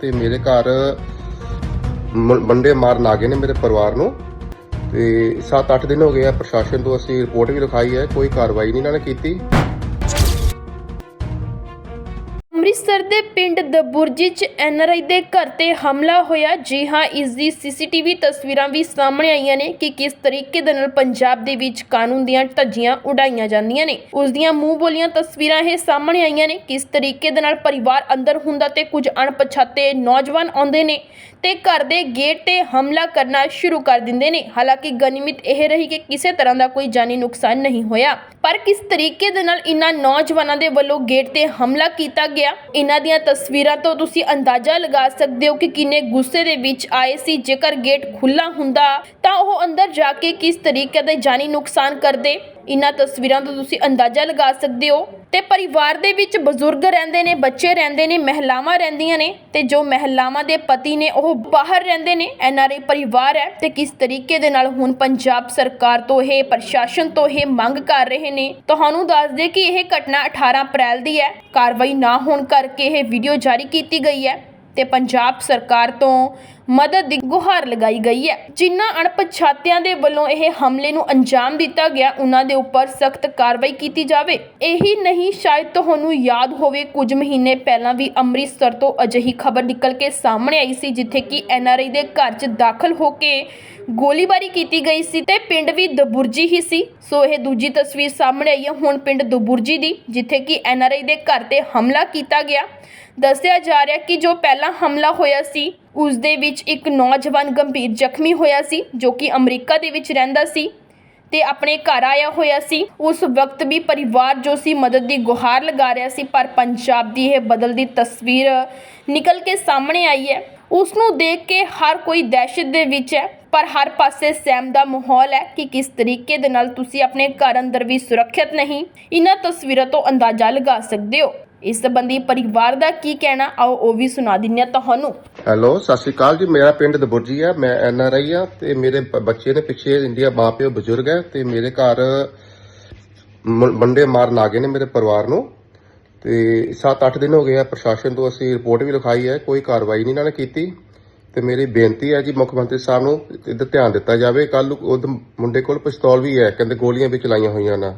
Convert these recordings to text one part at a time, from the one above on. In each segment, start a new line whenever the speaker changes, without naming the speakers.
ਤੇ ਮੇਰੇ ਘਰ ਮ- ਬੰਦੇ ਮਾਰਨ ਆ ਗਏ ਨੇ ਮੇਰੇ ਪਰਿਵਾਰ ਨੂੰ। ਤੇ 7-8 ਦਿਨ ਹੋ ਗਏ ਆ, ਪ੍ਰਸ਼ਾਸਨ ਤੋਂ ਅਸੀਂ ਰਿਪੋਰਟ ਵੀ ਲਿਖਾਈ ਹੈ, ਕੋਈ ਕਾਰਵਾਈ ਨਹੀਂ ਇਹਨਾਂ ਨੇ ਕੀਤੀ।
ਅੰਮ੍ਰਿਤਸਰ ਦੇ ਪਿੰਡ ਦਬੁਰਜੀ ਚ ਐਨਆਰਆਈ ਦੇ ਘਰ ਤੇ ਹਮਲਾ ਹੋਇਆ। ਜੀ ਹਾਂ, ਇਸ ਦੀ ਸੀਸੀਟੀਵੀ ਤਸਵੀਰਾਂ ਵੀ ਸਾਹਮਣੇ ਆਈਆਂ ਨੇ ਕਿ ਕਿਸ ਤਰੀਕੇ ਦੇ ਨਾਲ ਪੰਜਾਬ ਦੇ ਵਿੱਚ ਕਾਨੂੰਨ ਦੀਆਂ ਧੱਜੀਆਂ ਉਡਾਈਆਂ ਜਾਂਦੀਆਂ ਨੇ। ਉਸ ਦੀਆਂ ਮੂੰਹ ਬੋਲੀਆਂ ਤਸਵੀਰਾਂ ਇਹ ਸਾਹਮਣੇ ਆਈਆਂ ਨੇ ਕਿਸ ਤਰੀਕੇ ਦੇ ਨਾਲ ਪਰਿਵਾਰ ਅੰਦਰ ਹੁੰਦਾ ਤੇ ਕੁਝ ਅਣਪਛਾਤੇ ਨੌਜਵਾਨ ਆਉਂਦੇ ਨੇ। ਤੇ ਘਰ ਦੇ ਗੇਟ ਤੇ ਹਮਲਾ ਕਰਨਾ ਸ਼ੁਰੂ ਕਰ ਦਿੰਦੇ ਨੇ। ਹਾਲਾਂਕਿ ਗਨੀਮਤ ਇਹ ਰਹੀ ਕਿ ਕਿਸੇ ਤਰ੍ਹਾਂ ਦਾ ਕੋਈ ਜਾਨੀ ਨੁਕਸਾਨ ਨਹੀਂ ਹੋਇਆ। ਪਰ ਕਿਸ ਤਰੀਕੇ ਦੇ ਨਾਲ ਇਨ੍ਹਾਂ ਨੌਜਵਾਨਾਂ ਦੇ ਵੱਲੋਂ ਗੇਟ ਤੇ ਹਮਲਾ ਕੀਤਾ ਗਿਆ? ਇਹਨਾਂ ਦੀਆਂ ਤਸਵੀਰਾਂ ਤੋਂ ਤੁਸੀਂ ਅੰਦਾਜ਼ਾ ਲਗਾ ਸਕਦੇ ਹੋ ਕਿ ਕਿੰਨੇ ਗੁੱਸੇ ਦੇ ਵਿੱਚ ਆਏ ਸੀ। ਜੇਕਰ ਗੇਟ ਖੁੱਲਾ ਹੁੰਦਾ ਤਾਂ ਉਹ ਅੰਦਰ ਜਾ ਕੇ ਕਿਸ ਤਰੀਕੇ ਦਾ ਜਾਨੀ ਨੁਕਸਾਨ ਕਰਦੇ? ਇਨ੍ਹਾਂ ਤਸਵੀਰਾਂ ਤੋਂ ਤੁਸੀਂ ਅੰਦਾਜ਼ਾ ਲਗਾ ਸਕਦੇ ਹੋ। ਤੇ ਪਰਿਵਾਰ ਦੇ ਵਿੱਚ ਬਜ਼ੁਰਗ ਰਹਿੰਦੇ ਨੇ, ਬੱਚੇ ਰਹਿੰਦੇ ਨੇ, ਮਹਿਲਾਵਾਂ ਰਹਿੰਦੀਆਂ ਨੇ ਤੇ ਜੋ ਮਹਿਲਾਵਾਂ ਦੇ ਪਤੀ ਨੇ ਉਹ ਬਾਹਰ ਰਹਿੰਦੇ ਨੇ, ਐਨਆਰਆਈ ਪਰਿਵਾਰ ਹੈ। ਤੇ ਕਿਸ ਤਰੀਕੇ ਦੇ ਨਾਲ ਹੁਣ ਪੰਜਾਬ ਸਰਕਾਰ ਤੋਂ ਇਹ ਪ੍ਰਸ਼ਾਸਨ ਤੋਂ ਇਹ ਮੰਗ ਕਰ ਰਹੇ ਨੇ, ਤੁਹਾਨੂੰ ਦੱਸ ਦੇ ਕਿ ਇਹ ਘਟਨਾ 18 ਅਪ੍ਰੈਲ ਦੀ ਹੈ। ਕਾਰਵਾਈ ਨਾ ਹੋਣ ਕਰਕੇ ਇਹ ਵੀਡੀਓ ਜਾਰੀ ਕੀਤੀ ਗਈ ਹੈ। ਤੇ ਪੰਜਾਬ ਸਰਕਾਰ ਤੋਂ ਮਦਦ ਦੀ ਗੁਹਾਰ ਲਗਾਈ ਗਈ ਹੈ। ਜਿਨ੍ਹਾਂ ਅਣਪਛਾਤਿਆਂ ਦੇ ਵੱਲੋਂ ਇਹ ਹਮਲੇ ਨੂੰ ਅੰਜਾਮ ਦਿੱਤਾ ਗਿਆ ਉਹਨਾਂ ਦੇ ਉੱਪਰ ਸਖਤ ਕਾਰਵਾਈ ਕੀਤੀ ਜਾਵੇ। ਇਹੀ ਨਹੀਂ, ਸ਼ਾਇਦ ਤੁਹਾਨੂੰ ਯਾਦ ਹੋਵੇ, ਕੁਝ ਮਹੀਨੇ ਪਹਿਲਾਂ ਵੀ ਅੰਮ੍ਰਿਤਸਰ ਤੋਂ ਅਜਿਹੀ ਖਬਰ ਨਿਕਲ ਕੇ ਸਾਹਮਣੇ ਆਈ ਸੀ, ਜਿੱਥੇ ਕਿ ਐਨਆਰਆਈ ਦੇ ਘਰ 'ਚ ਦਾਖਲ ਹੋ ਕੇ ਗੋਲੀਬਾਰੀ ਕੀਤੀ ਗਈ ਸੀ ਤੇ ਪਿੰਡ ਵੀ ਦਬੁਰਜੀ ਹੀ ਸੀ। ਸੋ ਇਹ ਦੂਜੀ ਤਸਵੀਰ ਸਾਹਮਣੇ ਆਈ ਹੈ। ਹੁਣ ਪਿੰਡ ਦਬੁਰਜੀ ਦੀ, ਜਿੱਥੇ ਕਿ ਐਨਆਰਆਈ ਦੇ ਘਰ ਤੇ ਹਮਲਾ ਕੀਤਾ ਗਿਆ। ਦੱਸਿਆ ਜਾ ਰਿਹਾ ਕਿ ਜੋ ਪਹਿਲਾ ਹਮਲਾ ਹੋਇਆ ਸੀ, ਉਸ ਦੇ ਵਿੱਚ ਇੱਕ ਨੌਜਵਾਨ ਗੰਭੀਰ ਜ਼ਖਮੀ ਹੋਇਆ ਸੀ, ਜੋ ਕਿ ਅਮਰੀਕਾ ਦੇ ਵਿੱਚ ਰਹਿੰਦਾ ਸੀ ਤੇ ਆਪਣੇ ਘਰ ਆਇਆ ਹੋਇਆ ਸੀ। ਉਸ ਵਕਤ ਵੀ ਪਰਿਵਾਰ ਜੋ ਸੀ ਮਦਦ ਦੀ ਗੁਹਾਰ ਲਗਾ ਰਿਹਾ ਸੀ, ਪਰ ਪੰਜਾਬ ਦੀ ਇਹ ਬਦਲਦੀ ਤਸਵੀਰ ਨਿਕਲ ਕੇ ਸਾਹਮਣੇ ਆਈ ਹੈ। ਉਸ ਨੂੰ ਦੇਖ ਕੇ ਹਰ ਕੋਈ ਦਹਿਸ਼ਤ ਦੇ ਵਿੱਚ ਹੈ। ਪਰ ਹਰ ਪਾਸੇ ਸਹਿਮ ਦਾ ਮਾਹੌਲ ਹੈ ਕਿ ਕਿਸ ਤਰੀਕੇ ਦੇ ਨਾਲ ਤੁਸੀਂ ਆਪਣੇ ਘਰ ਅੰਦਰ ਵੀ ਸੁਰੱਖਿਅਤ ਨਹੀਂ, ਇਹਨਾਂ ਤਸਵੀਰਾਂ ਤੋਂ ਅੰਦਾਜ਼ਾ ਲਗਾ ਸਕਦੇ ਹੋ। ਇਸ ਸੰਬੰਧੀ ਪਰਿਵਾਰ ਦਾ ਕੀ ਕਹਿਣਾ, ਆਓ ਉਹ ਵੀ ਸੁਣਾ ਦਿੰਨੇ ਤੁਹਾਨੂੰ।
ਹੈਲੋ, ਸਤਿ ਸ਼੍ਰੀ ਅਕਾਲ ਜੀ, ਮੇਰਾ ਪਿੰਡ ਦਬੁਰਜੀ ਹੈ, ਮੈਂ ਐਨ ਆਰ ਆਈ ਆ ਤੇ ਮੇਰੇ ਬੱਚੇ ਨੇ ਪਿੱਛੇ ਇੰਡੀਆ ਮਾਂ ਪਿਓ ਬਜ਼ੁਰਗ ਹੈ ਤੇ ਮੇਰੇ ਘਰ ਮ- ਬੰਦੇ ਮਾਰਨ ਆ ਗਏ ਨੇ ਮੇਰੇ ਪਰਿਵਾਰ ਨੂੰ। ਤੇ 7-8 ਦਿਨ ਹੋ ਗਏ ਆ ਪ੍ਰਸ਼ਾਸਨ ਤੋਂ ਅਸੀਂ ਰਿਪੋਰਟ ਵੀ ਲਿਖਾਈ ਹੈ, ਕੋਈ ਕਾਰਵਾਈ ਨਹੀਂ ਇਹਨਾਂ ਨੇ ਕੀਤੀ। ਤੇ ਮੇਰੀ ਬੇਨਤੀ ਹੈ ਜੀ ਮੁੱਖ ਮੰਤਰੀ ਸਾਹਿਬ ਨੂੰ ਇਹਦਾ ਧਿਆਨ ਦਿੱਤਾ ਜਾਵੇ। ਕੱਲ ਉਹ ਮੁੰਡੇ ਕੋਲ ਪਿਸਤੌਲ ਵੀ ਹੈ, ਕਹਿੰਦੇ ਗੋਲੀਆਂ ਵੀ ਚਲਾਈਆਂ ਹੋਈਆਂ ਨਾ।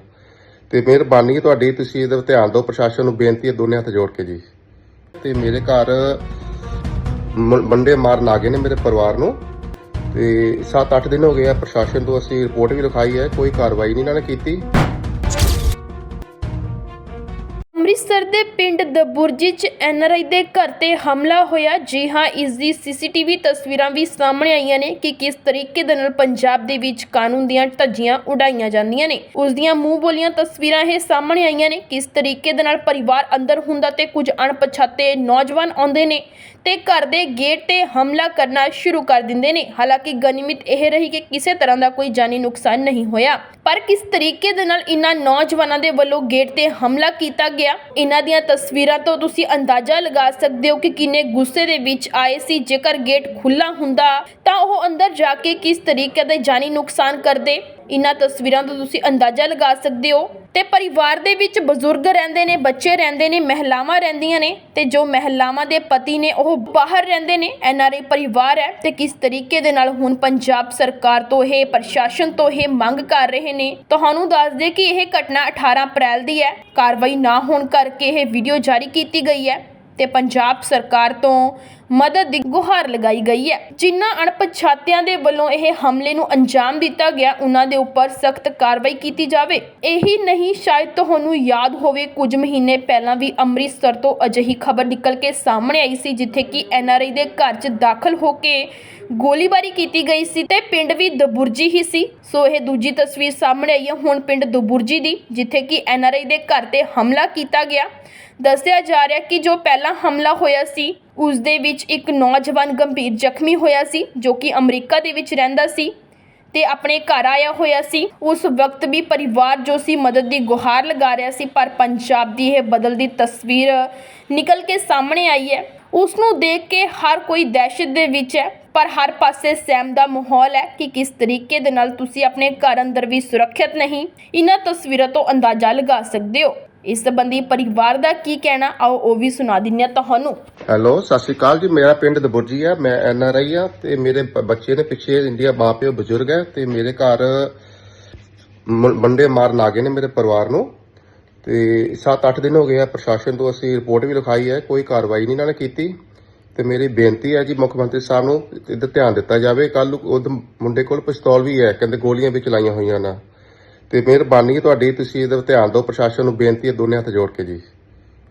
ਤੇ ਮਿਹਰਬਾਨੀ ਤੁਹਾਡੀ, ਤੁਸੀਂ ਇਹਦਾ ਧਿਆਨ ਦਿਓ, ਪ੍ਰਸ਼ਾਸਨ ਨੂੰ ਬੇਨਤੀ ਹੈ ਦੋਨੇ ਹੱਥ ਜੋੜ ਕੇ ਜੀ। ਤੇ ਮੇਰੇ ਘਰ ਮੰਡੇ ਮਾਰਨ ਆ ਗਏ ਨੇ ਮੇਰੇ ਪਰਿਵਾਰ ਨੂੰ। ਤੇ 7-8 ਦਿਨ ਹੋ ਗਏ ਆ ਪ੍ਰਸ਼ਾਸਨ ਤੋਂ ਅਸੀਂ ਰਿਪੋਰਟ ਵੀ ਲਿਖਾਈ ਹੈ, ਕੋਈ ਕਾਰਵਾਈ ਨਹੀਂ ਇਹਨਾਂ ਨੇ ਕੀਤੀ।
ਅੰਮ੍ਰਿਤਸਰ ਦੇ ਪਿੰਡ ਦਬੁਰਜੀ ਚ ਐਨਆਰਆਈ ਦੇ ਘਰ ਤੇ ਹਮਲਾ ਹੋਇਆ। ਜੀ ਹਾਂ, ਇਸ ਦੀ ਸੀਸੀਟੀਵੀ ਤਸਵੀਰਾਂ ਵੀ ਸਾਹਮਣੇ ਆਈਆਂ ਨੇ ਕਿ ਕਿਸ ਤਰੀਕੇ ਦੇ ਨਾਲ ਪੰਜਾਬ ਦੇ ਵਿੱਚ ਕਾਨੂੰਨ ਦੀਆਂ ਧੱਜੀਆਂ ਉਡਾਈਆਂ ਜਾਂਦੀਆਂ ਨੇ। ਉਸ ਦੀਆਂ ਮੂੰਹ ਬੋਲੀਆਂ ਤਸਵੀਰਾਂ ਇਹ ਸਾਹਮਣੇ ਆਈਆਂ ਨੇ ਕਿਸ ਤਰੀਕੇ ਦੇ ਨਾਲ ਪਰਿਵਾਰ ਅੰਦਰ ਹੁੰਦਾ ਤੇ ਕੁਝ ਅਣਪਛਾਤੇ ਨੌਜਵਾਨ ਆਉਂਦੇ ਨੇ ਤੇ ਘਰ ਦੇ ਗੇਟ ਤੇ ਹਮਲਾ ਕਰਨਾ ਸ਼ੁਰੂ ਕਰ ਦਿੰਦੇ ਨੇ। ਹਾਲਾਂਕਿ ਗਨੀਮਤ ਇਹ ਰਹੀ ਕਿ ਕਿਸੇ ਤਰ੍ਹਾਂ ਦਾ ਕੋਈ ਜਾਨੀ ਨੁਕਸਾਨ ਨਹੀਂ ਹੋਇਆ। ਪਰ ਕਿਸ ਤਰੀਕੇ ਦੇ ਨਾਲ ਇਨ੍ਹਾਂ ਨੌਜਵਾਨਾਂ ਦੇ ਵੱਲੋਂ ਗੇਟ ਤੇ ਹਮਲਾ ਕੀਤਾ ਗਿਆ ਇਹਨਾਂ ਦੀਆਂ ਤਸਵੀਰਾਂ ਤੋਂ ਤੁਸੀਂ ਅੰਦਾਜ਼ਾ ਲਗਾ ਸਕਦੇ ਹੋ ਕਿ ਕਿੰਨੇ ਗੁੱਸੇ ਦੇ ਵਿੱਚ ਆਏ ਸੀ। ਜੇਕਰ ਗੇਟ ਖੁੱਲਾ ਹੁੰਦਾ ਤਾਂ ਉਹ ਅੰਦਰ ਜਾ ਕੇ ਕਿਸ ਤਰੀਕੇ ਦਾ ਜਾਨੀ ਨੁਕਸਾਨ ਕਰਦੇ। ਇਨ੍ਹਾਂ ਤਸਵੀਰਾਂ ਤੋਂ ਤੁਸੀਂ ਅੰਦਾਜ਼ਾ ਲਗਾ ਸਕਦੇ ਹੋ। ਤੇ ਪਰਿਵਾਰ ਦੇ ਵਿੱਚ ਬਜ਼ੁਰਗ ਰਹਿੰਦੇ ਨੇ, ਬੱਚੇ ਰਹਿੰਦੇ ਨੇ, ਮਹਿਲਾਵਾਂ ਰਹਿੰਦੀਆਂ ਨੇ ਤੇ ਜੋ ਮਹਿਲਾਵਾਂ ਦੇ ਪਤੀ ਨੇ ਉਹ ਬਾਹਰ ਰਹਿੰਦੇ ਨੇ, ਐਨਆਰਆਈ ਪਰਿਵਾਰ ਹੈ। ਤੇ ਕਿਸ ਤਰੀਕੇ ਦੇ ਨਾਲ ਹੁਣ ਪੰਜਾਬ ਸਰਕਾਰ ਤੋਂ ਇਹ ਪ੍ਰਸ਼ਾਸਨ ਤੋਂ ਇਹ ਮੰਗ ਕਰ ਰਹੇ ਨੇ, ਤੁਹਾਨੂੰ ਦੱਸ ਦੇ ਕਿ ਇਹ ਘਟਨਾ 18 ਅਪ੍ਰੈਲ ਦੀ ਹੈ। ਕਾਰਵਾਈ ਨਾ ਹੋਣ ਕਰਕੇ ਇਹ ਵੀਡੀਓ ਜਾਰੀ ਕੀਤੀ ਗਈ ਹੈ। ਤੇ ਪੰਜਾਬ ਸਰਕਾਰ ਤੋਂ ਮਦਦ ਦੀ ਗੁਹਾਰ ਲਗਾਈ ਗਈ ਹੈ। ਜਿਨ੍ਹਾਂ ਅਣਪਛਾਤਿਆਂ ਦੇ ਵੱਲੋਂ ਇਹ ਹਮਲੇ ਨੂੰ ਅੰਜਾਮ ਦਿੱਤਾ ਗਿਆ ਉਹਨਾਂ ਦੇ ਉੱਪਰ ਸਖਤ ਕਾਰਵਾਈ ਕੀਤੀ ਜਾਵੇ। ਇਹੀ ਨਹੀਂ, ਸ਼ਾਇਦ ਤੁਹਾਨੂੰ ਯਾਦ ਹੋਵੇ, ਕੁਝ ਮਹੀਨੇ ਪਹਿਲਾਂ ਵੀ ਅੰਮ੍ਰਿਤਸਰ ਤੋਂ ਅਜਿਹੀ ਖਬਰ ਨਿਕਲ ਕੇ ਸਾਹਮਣੇ ਆਈ ਸੀ, ਜਿੱਥੇ ਕਿ ਐਨਆਰਆਈ ਦੇ ਘਰ 'ਚ ਦਾਖਲ ਹੋ ਕੇ ਗੋਲੀਬਾਰੀ ਕੀਤੀ ਗਈ ਸੀ ਤੇ ਪਿੰਡ ਵੀ ਦਬੁਰਜੀ ਹੀ ਸੀ। ਸੋ ਇਹ ਦੂਜੀ ਤਸਵੀਰ ਸਾਹਮਣੇ ਆਈ ਹੈ, ਹੁਣ ਪਿੰਡ ਦਬੁਰਜੀ ਦੀ, ਜਿੱਥੇ ਕਿ ਐਨਆਰਆਈ ਦੇ ਘਰ ਤੇ ਹਮਲਾ ਕੀਤਾ ਗਿਆ। ਦੱਸਿਆ ਜਾ ਰਿਹਾ ਕਿ ਜੋ ਪਹਿਲਾ ਹਮਲਾ ਹੋਇਆ ਸੀ ਉਸ ਦੇ ਵਿੱਚ ਇੱਕ ਨੌਜਵਾਨ ਗੰਭੀਰ ਜ਼ਖਮੀ ਹੋਇਆ ਸੀ, ਜੋ ਕਿ ਅਮਰੀਕਾ ਦੇ ਵਿੱਚ ਰਹਿੰਦਾ ਸੀ ਤੇ ਆਪਣੇ ਘਰ ਆਇਆ ਹੋਇਆ ਸੀ। ਉਸ ਵਕਤ ਵੀ ਪਰਿਵਾਰ ਜੋ ਸੀ ਮਦਦ ਦੀ ਗੁਹਾਰ ਲਗਾ ਰਿਹਾ ਸੀ, ਪਰ ਪੰਜਾਬ ਦੀ ਇਹ ਬਦਲਦੀ ਤਸਵੀਰ ਨਿਕਲ ਕੇ ਸਾਹਮਣੇ ਆਈ ਹੈ। ਉਸ ਨੂੰ ਦੇਖ ਕੇ ਹਰ ਕੋਈ ਦਹਿਸ਼ਤ ਦੇ ਵਿੱਚ ਹੈ, ਪਰ ਹਰ ਪਾਸੇ ਸਹਿਮ ਦਾ ਮਾਹੌਲ ਹੈ ਕਿ ਕਿਸ ਤਰੀਕੇ ਦੇ ਨਾਲ ਤੁਸੀਂ ਆਪਣੇ ਘਰ ਅੰਦਰ ਵੀ ਸੁਰੱਖਿਅਤ ਨਹੀਂ। ਇਹਨਾਂ ਤਸਵੀਰਾਂ ਤੋਂ ਅੰਦਾਜ਼ਾ ਲਗਾ ਸਕਦੇ ਹੋ। ਇਸ ਸੰਬੰਧੀ ਪਰਿਵਾਰ ਦਾ ਕੀ ਕਹਿਣਾ, ਆਓ ਉਹ ਵੀ ਸੁਣਾ ਦਿੰਨੇ ਤੁਹਾਨੂੰ।
ਹੈਲੋ, ਸਤਿ ਸ਼੍ਰੀ ਅਕਾਲ ਜੀ, ਮੇਰਾ ਪਿੰਡ ਦਬੁਰਜੀ ਆ ਮੈਂ ਐਨ ਆਰ ਆਈ ਆ ਤੇ ਮੇਰੇ ਬ- ਬੱਚੇ ਨੇ ਪਿੱਛੇ ਇੰਡੀਆ ਮਾਂ ਪਿਓ ਬਜ਼ੁਰਗ ਹੈ ਤੇ ਮੇਰੇ ਘਰ ਮ- ਬੰਦੇ ਮਾਰਨ ਆ ਗਏ ਨੇ ਮੇਰੇ ਪਰਿਵਾਰ ਨੂੰ ਤੇ 7-8 ਦਿਨ ਹੋ ਗਏ ਆ ਪ੍ਰਸ਼ਾਸਨ ਤੋਂ ਅਸੀਂ ਰਿਪੋਰਟ ਵੀ ਲਿਖਾਈ ਹੈ, ਕੋਈ ਕਾਰਵਾਈ ਨਹੀਂ ਇਹਨਾਂ ਨੇ ਕੀਤੀ ਤੇ ਮੇਰੀ ਬੇਨਤੀ ਹੈ ਜੀ ਮੁੱਖ ਮੰਤਰੀ ਸਾਹਿਬ ਨੂੰ ਇਹਦਾ ਧਿਆਨ ਦਿੱਤਾ ਜਾਵੇ ਕੱਲ ਉਹ ਮੁੰਡੇ ਕੋਲ ਪਿਸਤੌਲ ਵੀ ਹੈ, ਕਹਿੰਦੇ ਗੋਲੀਆਂ ਵੀ ਚਲਾਈਆਂ ਹੋਈਆਂ ਨਾ। ਤੇ ਮਿਹਰਬਾਨੀ ਹੈ ਤੁਹਾਡੀ, ਤੁਸੀਂ ਇਹਦੇ ਧਿਆਨ ਦਿਓ, ਪ੍ਰਸ਼ਾਸਨ ਨੂੰ ਬੇਨਤੀ ਹੈ ਦੋਨੇ ਹੱਥ ਜੋੜ ਕੇ ਜੀ।